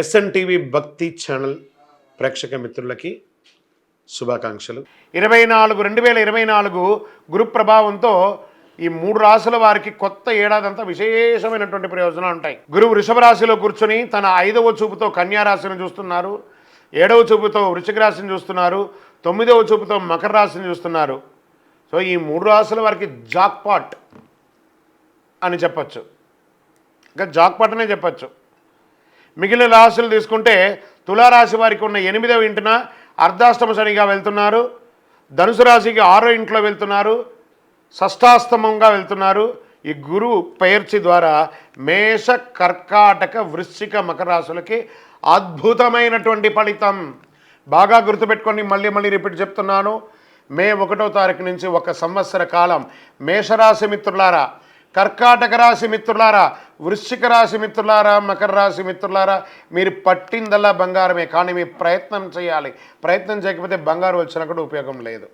SN TV భక్తి channel ప్రేక్షక మిత్రులకి శుభాకాంక్షలు. ఇరవై నాలుగు రెండు వేల ఇరవై నాలుగు గురు ప్రభావంతో ఈ మూడు రాశుల వారికి కొత్త ఏడాదంతా విశేషమైనటువంటి ప్రయోజనాలు ఉంటాయి. గురువు వృషభ రాశిలో కూర్చొని తన ఐదవ చూపుతో కన్యా రాశిని చూస్తున్నారు. ఏడవ చూపుతో వృషిక రాశిని చూస్తున్నారు. తొమ్మిదవ చూపుతో మకర రాశిని చూస్తున్నారు. సో ఈ మూడు రాశుల వారికి జాక్పాట్ అని చెప్పచ్చు. ఇంకా జాక్పాట్ అనే చెప్పచ్చు. మిగిలిన రాశులు తీసుకుంటే తులారాశి వారికి ఉన్న ఎనిమిదవ ఇంటిన అర్ధాష్టమ శనిగా వెళ్తున్నారు. ధనుసు రాశికి ఆరో ఇంట్లో వెళ్తున్నారు. షష్టాస్తమంగా వెళ్తున్నారు. ఈ గురువు పేర్చి ద్వారా మేష కర్కాటక వృశ్చిక మకరాశులకి అద్భుతమైనటువంటి ఫలితం. బాగా గుర్తుపెట్టుకొని మళ్ళీ మళ్ళీ రిపీట్ చెప్తున్నాను. మే ఒకటో తారీఖు నుంచి ఒక సంవత్సర కాలం మేషరాశి మిత్రులారా కర్కాటక రాశి మిత్రులారా వృశ్చిక రాశి మిత్రులారా మకర రాశి మిత్రులారా మీరు పట్టిందల్లా బంగారమే. కానీ మీ ప్రయత్నం చేయాలి. ప్రయత్నం చేయకపోతే బంగారం వచ్చినప్పుడు ఉపయోగం లేదు.